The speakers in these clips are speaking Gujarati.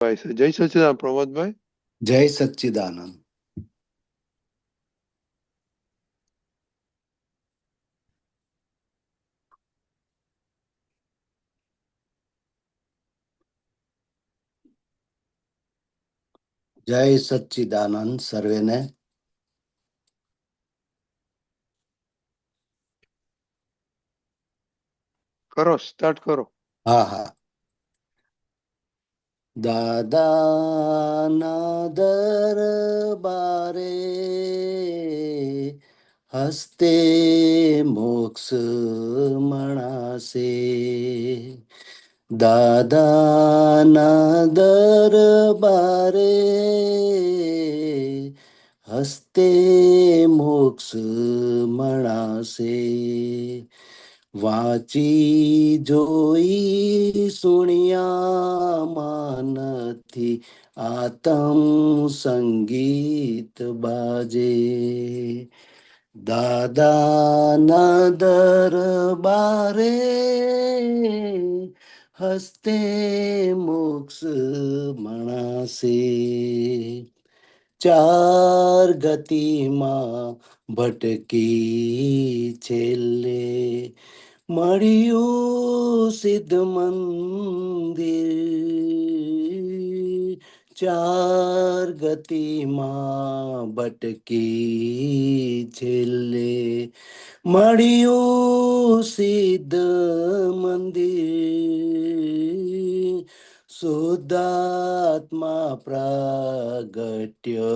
ભાઈ છે જય સચિદાન પ્રમોદભાઈ જય સચ્ચિદાનંદ જય સચ્ચિદાનંદ સર્વેને કરો સ્ટાર્ટ કરો હા હા દાદાના દરબારે હસ્તે મોક્ષ મણાશે. દાદાના દરબારે હસ્તે મોક્ષ મણાશે. વાંચી જોઈ સુણ્યા માનથી આતમ સંગીત બાજે. દાદાના દરબારે હસ્તે મોક્ષ મણાશે. ચાર ગતિમાં ભટકી છેલ્લે. મળ્યું સિદ્ધ મંદિર. ચાર ગતિમાં ભટકી છેલ્લે. મળ્યું સિદ્ધ મંદિર. શુદ્ધાત્મા પ્રાગટ્ય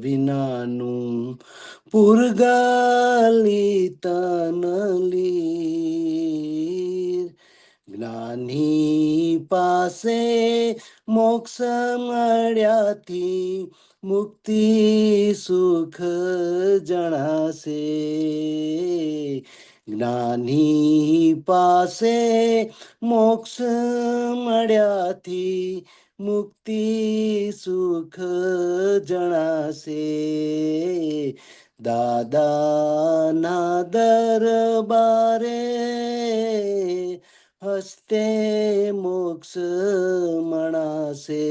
વિનાનું પુરગાલી તનલી જ્ઞાની પાસે મોક્ષ મળ્યાથી મુક્તિ સુખ જણાશે. જ્ઞાની પાસે મોક્ષ મળ્યાથી મુક્તિ સુખ જણાશે. દાદાના દરબારે હસ્તે મોક્ષ મણાશે.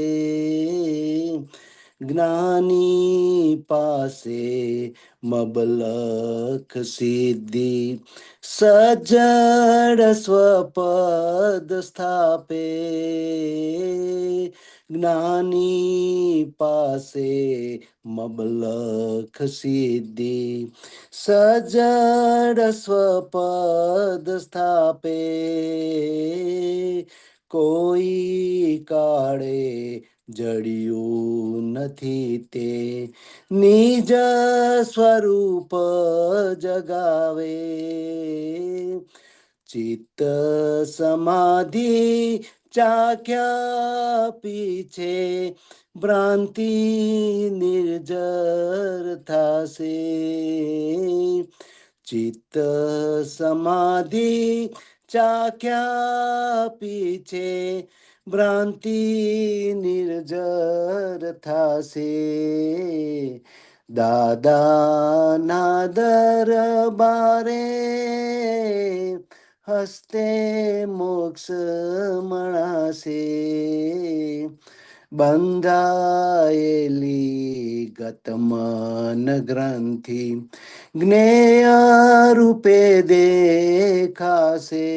જ્ઞાની પાસે મબલખ સિદ્ધિ. સજ્જડ સ્વપદ સ્થાપે. જ્ઞાની પાસે મબલખ સિદ્ધિ. સજડ સ્વપદ સ્થાપે. કોઈ કાળે જડિયું નથી તે. નિજ સ્વરૂપ જગાવે. ચિત્ત સમાધિ ચાખ્યા પીછે. ભ્રાંતિ નિર્જર થશે. ચિત્ત સમાધિ ચાખ્યા પીછે. ભ્રાંતિ નિર્જર થશે દાદાના દરબારે હસ્તે મોક્ષ મણાશે બંધાયેલી ગતમન ગ્રંથિ જ્ઞેય રૂપે દેખાશે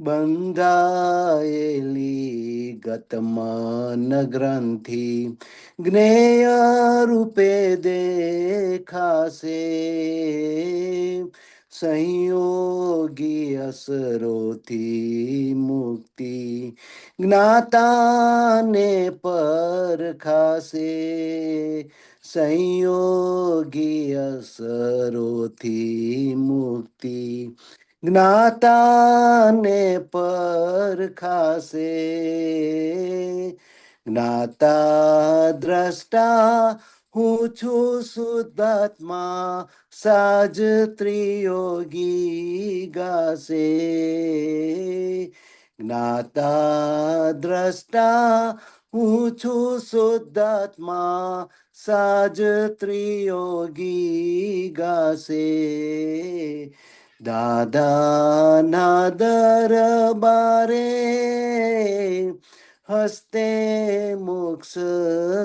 બંધાયેલી ગતમાન ગ્રંથિ જ્ઞેય રૂપે દેખાશે. સંયોગી અસરોથી મુક્તિ જ્ઞાતાને પરખાશે. સંયોગી અસરોથી મુક્તિ જ્ઞાતાને પરખાશે જ્ઞાતા દ્રષ્ટા, હું છું શુદ્ધાત્મા, સાજ ત્રિયોગી ગાશે. જ્ઞાતા દ્રષ્ટા, હું છું શુદ્ધાત્મા, સાજ ત્રિયોગી ગાશે. દાદાના દરબારે હસ્તે મોક્ષ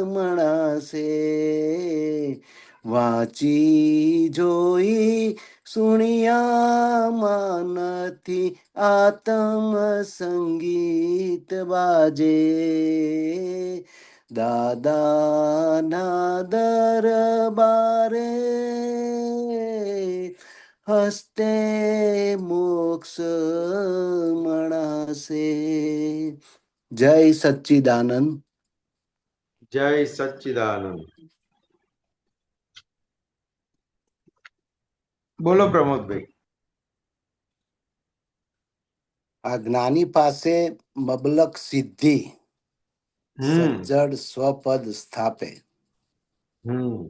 મણાશે વાંચી જોઈ સુણિયામાં નથી આતમ સંગીત બાજે દાદાના દરબારે હસ્તે મોક્ષ મળશે. જય સચ્ચિદાનંદ. જય સચ્ચિદાનંદ. બોલો પ્રમોદભાઈ. આ જ્ઞાની પાસે મબલક સિદ્ધિ હમ. સજ્જડ સ્વપદ સ્થાપે. હમ.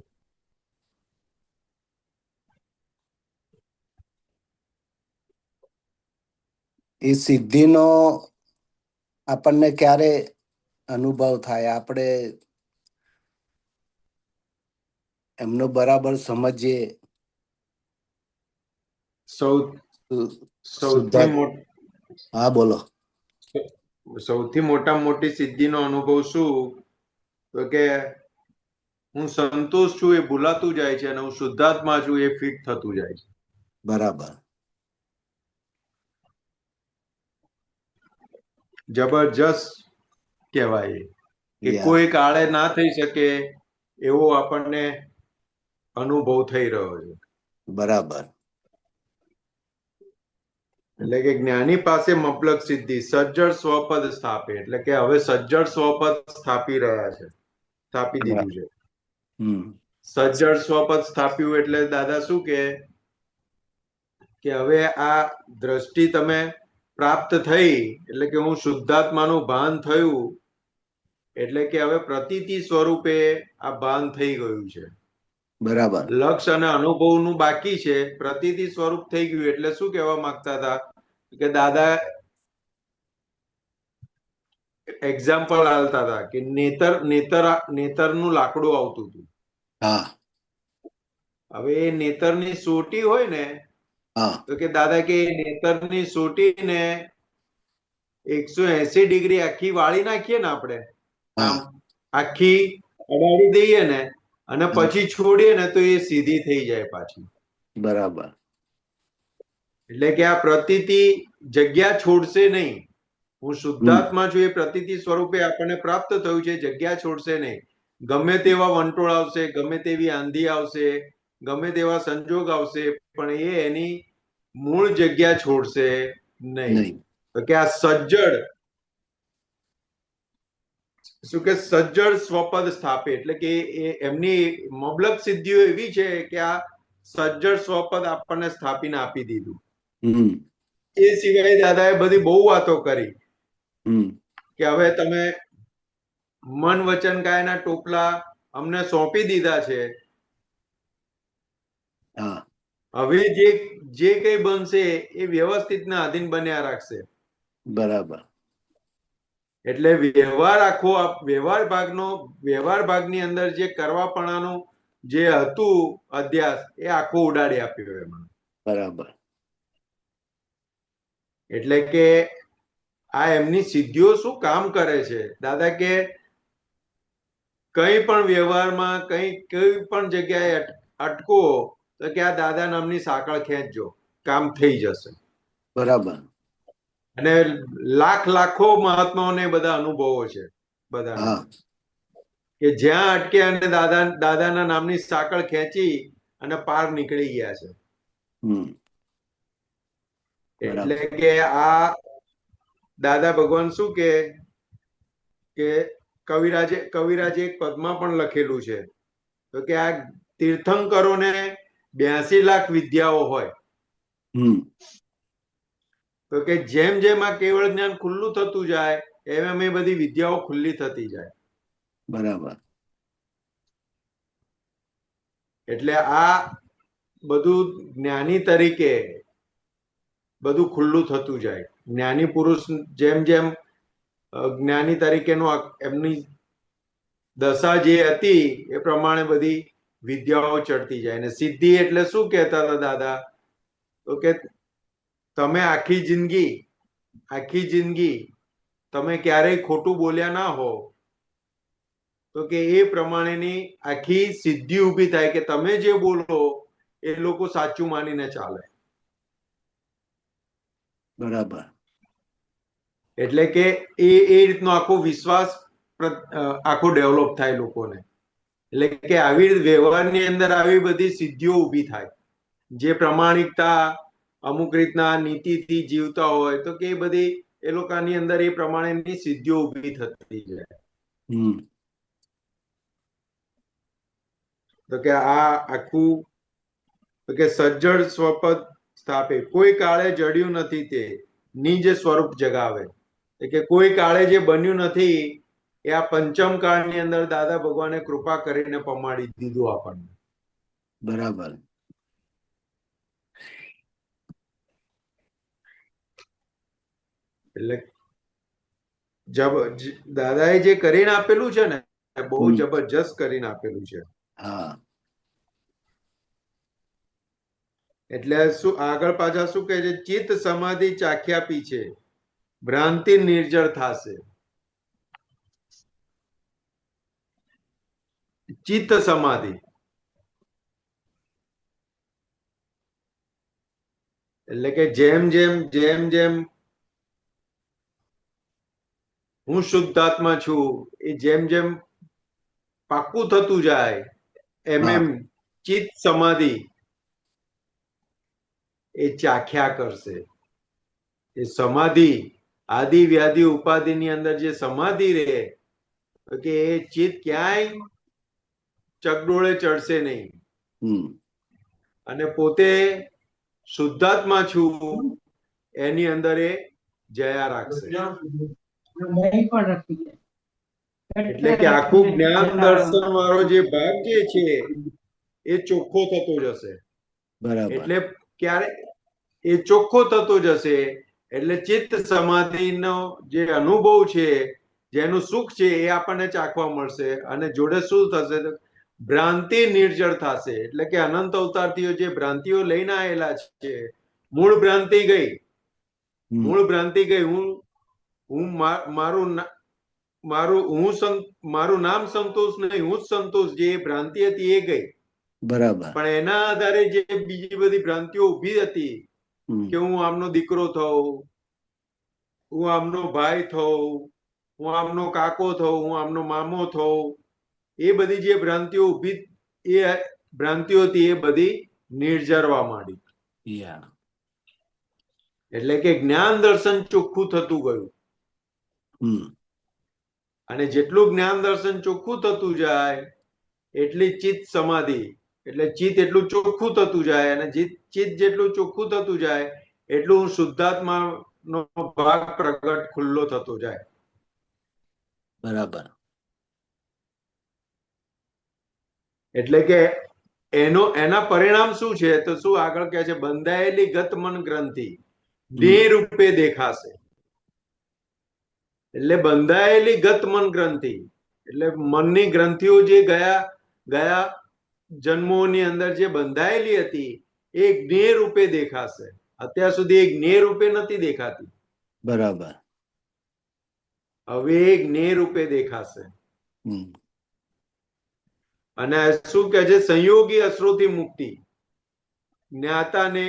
એ સિદ્ધિનો આપણને ક્યારે અનુભવ થાય? આપણે એમનો બરાબર સમજીએ. હા બોલો. સૌથી મોટા મોટી સિદ્ધિનો અનુભવ શું? તો કે હું સંતોષ છું એ ભૂલાતું જાય છે અને હું શુદ્ધાત્મા છું એ ફિટ થતું જાય છે. બરાબર. જબરજસ્ત કહેવાય. કે. કોઈ કાળે ના થઈ શકે એવો આપણને અનુભવ થઈ રહ્યો છે. બરાબર. એટલે કે જ્ઞાની પાસે મપલક સિદ્ધિ સજ્જડ સ્વપદ સ્થાપે. એટલે કે હવે સજ્જડ સ્વપદ સ્થાપી રહ્યા છે. સ્થાપી દીધું છે. સજ્જડ સ્વપદ સ્થાપ્યું એટલે દાદા શું કે કે હવે આ દ્રષ્ટિ તમે પ્રાપ્ત થઈ એટલે કે હું શુદ્ધાત્માનું ભાન થયું એટલે કે હવે પ્રતીતિ સ્વરૂપે આ ભાન થઈ ગયું છે. બરાબર. લક્ષ અને અનુભવનું બાકી છે. પ્રતીતિ સ્વરૂપ થઈ ગયું એટલે શું કહેવા માંગતા હતા? કે દાદા એક્ઝામ્પલ આલતા હતા કે નેતર નેતર નેતરનું લાકડું આવતું હતું. હા. હવે એ નેતરની સોટી હોય ને તો કે દાદા કે એ નેતરની સોટીને એકસો એસી ડિગ્રી આખી વાળી નાખીએ ને આપણે. આખી અડાડી દઈએ ને અને પછી છોડીએ ને તો એ સીધી થઈ જાય પાછી. બરાબર. એટલે કે આ પ્રતિતિ જગ્યા છોડશે નહીં. હું શુદ્ધાત્મા છું એ પ્રતિતિ સ્વરૂપે આપણને પ્રાપ્ત થયું છે જગ્યા છોડશે નહીં. ગમે તેવા વંટોળ આવશે ગમે તેવી આંધી આવશે ગમે તેવા સંજોગ આવશે પણ એ એની મૂળ જગ્યા છોડશે નહીં. તો કે આ સજ્જડ શું કે સજ્જડ સ્વપદ સ્થાપે એટલે કે એમની મબલક સિદ્ધિઓ એવી છે કે આ સજ્જડ સ્વપદ આપણને સ્થાપીને આપી દીધું. એ સિવાય દાદાએ બધી બહુ વાતો કરી. કે હવે તમે મન વચન કાયના ટોપલા અમને સોંપી દીધા છે. હા. હવે જે જે કઈ બનશે એ વ્યવસ્થિતના આધીન બન્યા રાખશે. બરાબર. એટલે વ્યવહાર આખો વ્યવહાર ભાગનો વ્યવહાર ભાગની અંદર જે કરવાપણાનું જે હતું અધ્યાસ એ આખો ઉડાડી આપ્યો એમાં બરાબર. એટલે કે આ એમની સિદ્ધિઓ શું કામ કરે છે? દાદા કે કઈ પણ વ્યવહારમાં કઈ કઈ પણ જગ્યાએ અટકો તો કે આ દાદા નામની સાંકળ ખેંચજો. કામ થઈ જશે. બરાબર. અને લાખ લાખો મહાત્માઓને બધા અનુભવો છે બધા કે જ્યાં અટકે અને દાદા દાદાના નામની સાંકળ ખેંચી અને પાર નીકળી ગયા છે. એટલે કે આ દાદા ભગવાન શું કે કે કવિરાજે કવિરાજે એક પદમાં પણ લખેલું છે. તો કે આ તીર્થંકરોને બ્યાસી લાખ વિદ્યાઓ હોય. તો કે જેમ જેમ આ કેવળ જ્ઞાન ખુલ્લું થતું જાય એમ એમ એ બધી વિદ્યાઓ ખુલ્લી થતી જાય. બરાબર. એટલે આ બધું જ્ઞાની તરીકે બધું ખુલ્લું થતું જાય. જ્ઞાની પુરુષ જેમ જેમ જ્ઞાની તરીકેનો એમની દશા જે હતી એ પ્રમાણે બધી વિદ્યાઓ ચડતી જાય ને સિદ્ધિ એટલે શું કહેતા હતા દાદા? તો કે તમે આખી જિંદગી આખી જિંદગી તમે ક્યારેય ખોટું બોલ્યા ના હો. તો કે એ પ્રમાણેની આખી સિદ્ધિ ઊભી થાય કે તમે જે બોલો એ લોકો સાચું માનીને ચાલે. બરાબર. એટલે કે એ એ રીતનો આખો વિશ્વાસ આખો ડેવલપ થાય લોકોને. એટલે કે આવી વ્યવહારની અંદર આવી બધી સિદ્ધિઓ ઊભી થાય. જે પ્રમાણિકતા અમુક રીતના નીતિથી જીવતા હોય તો કે એ બધી એ લોકોની અંદર એ પ્રમાણેની સિદ્ધિઓ ઊભી થતી જાય. તો કે આ આખું તો કે સજ્જડ સ્વપદ સ્થાપે. કોઈ કાળે જડ્યું નથી તે નિજ સ્વરૂપ જગાવે. એટલે કે કોઈ કાળે જે બન્યું નથી એ આ પંચમ કાળની અંદર દાદા ભગવાને કૃપા કરીને પમાડી દીધું આપણને. બરાબર. એટલે જબ દાદાએ જે કરીને આપેલું છે ને બહુ જબરજસ્ત કરીને આપેલું છે. હા. એટલે શું આગળ પાછા શું કહે છે? ચિત્ત સમાધિ ચાખ્યા પી છે. ભ્રાંતિ નિર્જળ થાશે. ચિત્ત સમાધિ એટલે કે જેમ જેમ જેમ જેમ હું શુદ્ધાત્મા છું એ જેમ જેમ પાકું થતું જાય એમ એમ ચિત્ત સમાધિ એ ચાખ્યા કરશે. એ સમાધિ આદિ વ્યાધિ ઉપાધિની અંદર જે સમાધિ રહે કે એ ચિત્ત ક્યાંય ચકડોળે ચડશે નહીં. અને પોતે શુદ્ધાત્મા છું એની અંદર એ જયા રાખશે. એટલે કે આખું જ્ઞાન દર્શન વાળો જે ભાગ જે છે એ ચોખ્ખો થતો જશે. બરાબર. એટલે ક્યારે? એ ચોખ્ખો થતો જશે એટલે ચિત્ત સમાધિનો જે અનુભવ છે જેનું સુખ છે એ આપણને ચાખવા મળશે અને જોડે શું થશે? ભ્રાંતિ નિર્જળ થશે. એટલે કે અનંત અવતારથીઓ જે ભ્રાંતિઓ લઈને આવેલા છે મૂળ ભ્રાંતિ ગઈ. મૂળ ભ્રાંતિ ગઈ. હું હું મારું મારું હું મારું નામ સંતોષ નહીં હું જ સંતોષ. જે ભ્રાંતિ હતી એ ગઈ. બરાબર. પણ એના આધારે જે બીજી બધી ભ્રાંતિઓ ઊભી હતી કે હું આમનો દીકરો થઉં હું આમનો ભાઈ થઉં હું આમનો કાકો થઉં હું આમનો મામો થઉં એ બધી જે ભ્રાંતિઓ ઊભી એ ભ્રાંતિઓ હતી એ બધી નિર્જરવા માંડી. એટલે કે જ્ઞાન દર્શન ચોખ્ખું થતું ગયું. અને જેટલું જ્ઞાન દર્શન ચોખ્ખું થતું જાય એટલી ચિત્ત સમાધિ. એટલે ચિત્ત એટલું ચોખ્ખું થતું જાય અને ચિત્ત ચિત્ત જેટલું ચોખ્ખું થતું જાય એટલું હું શુદ્ધાત્મા નો ભાગ પ્રગટ ખુલ્લો થતો જાય. બરાબર. એટલે કે એનો એના પરિણામ શું છે? તો શું આગળ કહે છે? બંધાયેલી ગત મન ગ્રંથિ દેહ રૂપે દેખાશે. એટલે બંધાયેલી ગત મન ગ્રંથિ એટલે મનની ગ્રંથિઓ જે ગયા ગયા જન્મોની અંદર જે બંધાયેલી હતી એ જ્ઞેય રૂપે દેખાશે. અત્યાર સુધી એ જ્ઞેય રૂપે નથી દેખાતી. બરાબર. હવે એ જ્ઞેય રૂપે દેખાશે અને શું કે છે? સંયોગી અશ્રુથી મુક્તિ. જ્ઞાતાને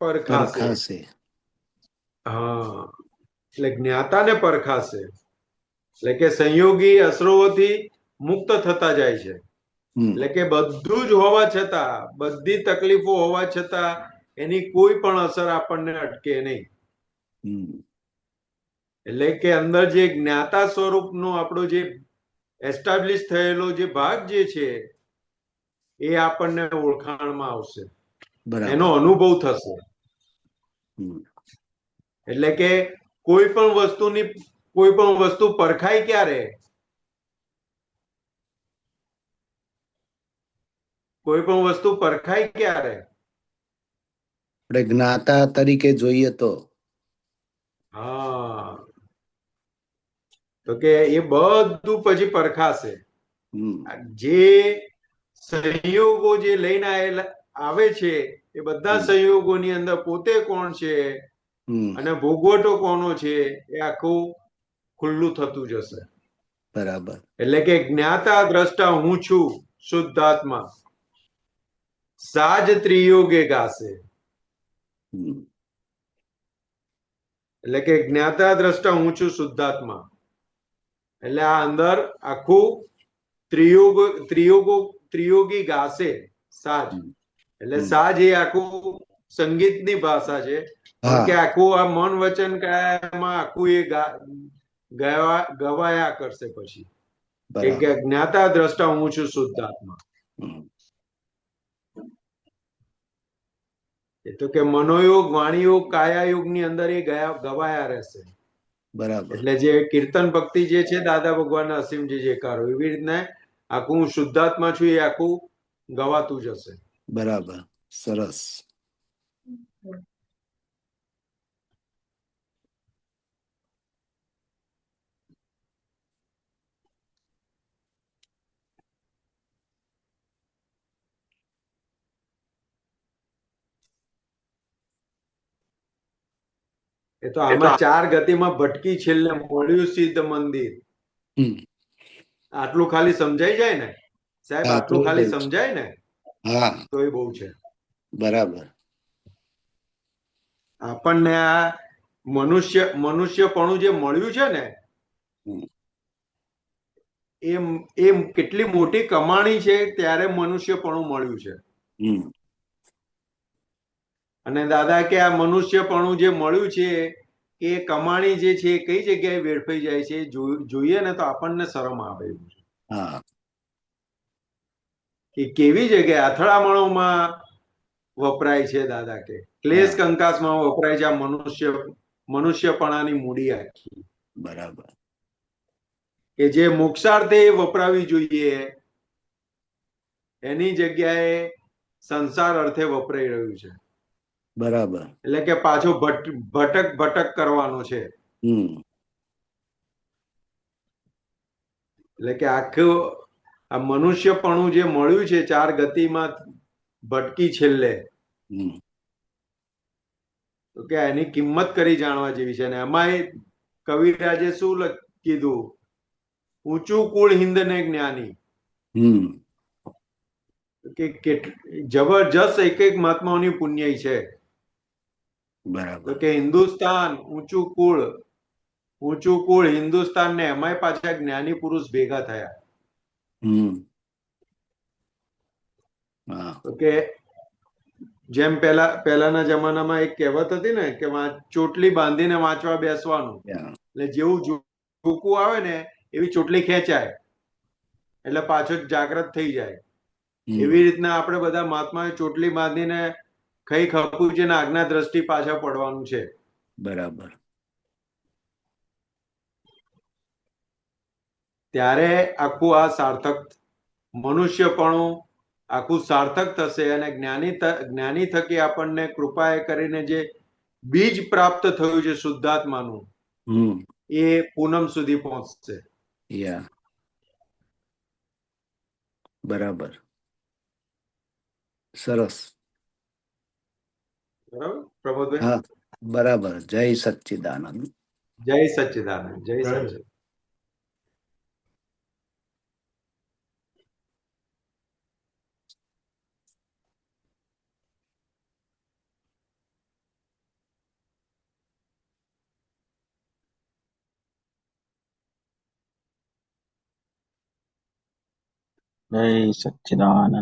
પરખાશે. હા. એટલે જ્ઞાતાને પરખાશે. એટલે કે સંયોગી અશ્રુઓથી મુક્ત થતા જાય છે. એટલે કે બધું જ હોવા છતાં બધી તકલીફો હોવા છતાં એની કોઈ પણ અસર આપણને અટકે નહીં. એટલે કે અંદર જે જ્ઞાતા સ્વરૂપનો આપણો જે એસ્ટાબ્લિશ થયેલો જે ભાગ જે છે એ આપણને ઓળખાણમાં આવશે. એનો અનુભવ થશે. એટલે કે કોઈ પણ વસ્તુની કોઈ પણ વસ્તુ પરખાય ક્યારે? કોઈ પણ વસ્તુ પરખાય ક્યારે? આપણે જ્ઞાતા તરીકે જોઈએ તો. હા. તો કે એ બધું પછી પરખાશે. જે સંયોગો જે લઈને આવે છે એ બધા. સંયોગોની અંદર પોતે કોણ છે? અને ભોગવટો કોનો છે? એ આખું ખુલ્લું થતું જશે. બરાબર. એટલે કે જ્ઞાતા દ્રષ્ટા હું છું શુદ્ધાત્મા. સાજ ત્રિયોગે ગાશે. એટલે કે જ્ઞાતા દ્રષ્ટા હું છું શુદ્ધાત્મા. એટલે આ અંદર આખું ત્રિયુગ ત્રિયોગો ત્રિયોગી ગાશે સાજ. એટલે સાજ એ આખું સંગીતની ભાષા છે. કે આખું આ મન વચન કાયામાં આખું એ ગવાયા કરશે પછી. કે જ્ઞાતા દ્રષ્ટા હું છું શુદ્ધાત્મા એ તો કે મનોયોગ વાણીયોગ કાયાયોગની અંદર એ ગયા ગવાયા રહેશે. બરાબર. એટલે જે કીર્તન ભક્તિ જે છે દાદા ભગવાનના અસીમ જે જેકારો એવી રીતના આખું હું શુદ્ધાત્મા છું એ આખું ગવાતું જશે બરાબર. સરસ. એ તો આમાં ચાર ગતિમાં ભટકી છેલ્લે મળ્યું સિદ્ધ મંદિર. આટલું ખાલી સમજાઈ જાય ને? સાહેબ આટલું ખાલી સમજાય ને? હા. તો એ બહુ છે. બરાબર. આપણને આ મનુષ્ય મનુષ્યપણું જે મળ્યું છે ને એમ એમ કેટલી મોટી કમાણી છે ત્યારે મનુષ્યપણું મળ્યું છે. અને દાદા કે આ મનુષ્યપણું જે મળ્યું છે એ કમાણી જે છે કઈ જગ્યાએ વેડફાઈ જાય છે જોઈએ ને તો આપણને શરમ આવે એવું છે. કે કેવી જગ્યાએ અથડામણોમાં વપરાય છે દાદા કે? ક્લેશ કંકાસમાં વપરાય છે આ મનુષ્ય મનુષ્યપણાની મૂડી આખી. બરાબર. કે જે મોક્ષાર્થે વપરાવી જોઈએ એની જગ્યાએ સંસાર અર્થે વપરાઈ રહ્યું છે. બરાબર. એટલે કે પાછો ભટક ભટક કરવાનો છે. હમ. એટલે કે આખું આ મનુષ્યપણું જે મળ્યું છે ચાર ગતિમાં ભટકી છેલ્લે. તો કે એની કિંમત કરી જાણવા જેવી છે. અને એમાંય કવિરાજે શું લખ- કીધું? ઊંચું કુળ હિન્દ ને જ્ઞાની. હમ. કે જબરજસ્ત એક એક મહાત્માઓની પુણ્ય છે. તો બરાબર કે હિન્દુસ્તાન ઊંચું કુળ ઊંચું કુળ હિન્દુસ્તાન ને એમાંય પાછા જ્ઞાની પુરુષ ભેગા થયા. તો કે જેમ પેલા પહેલાના જમાનામાં એક કહેવત હતી ને કે ચોટલી બાંધીને વાંચવા બેસવાનું. એટલે જેવું ઝૂકવું આવે ને એવી ચોટલી ખેંચાય. એટલે પાછો જાગ્રત થઈ જાય. એવી રીતના આપણે બધા મહાત્માએ ચોટલી બાંધીને ખઈ છે આજ્ઞા દ્રષ્ટિ પાછા પડવાનું છે. બરાબર. ત્યારે આખું આ સાર્થક મનુષ્યપણું આખું સાર્થક થશે અને જ્ઞાની જ્ઞાની થકી આપણને કૃપાએ કરીને જે બીજ પ્રાપ્ત થયું છે શુદ્ધાત્માનું એ પૂનમ સુધી પહોંચશે. યા. બરાબર. સરસ. પ્રમોદભાઈ બરાબર. જય સચ્ચિદાનંદ. જય સચ્ચિદાનંદ જય સચ્ચિદાનંદ. જય સચ્ચિદાનંદ.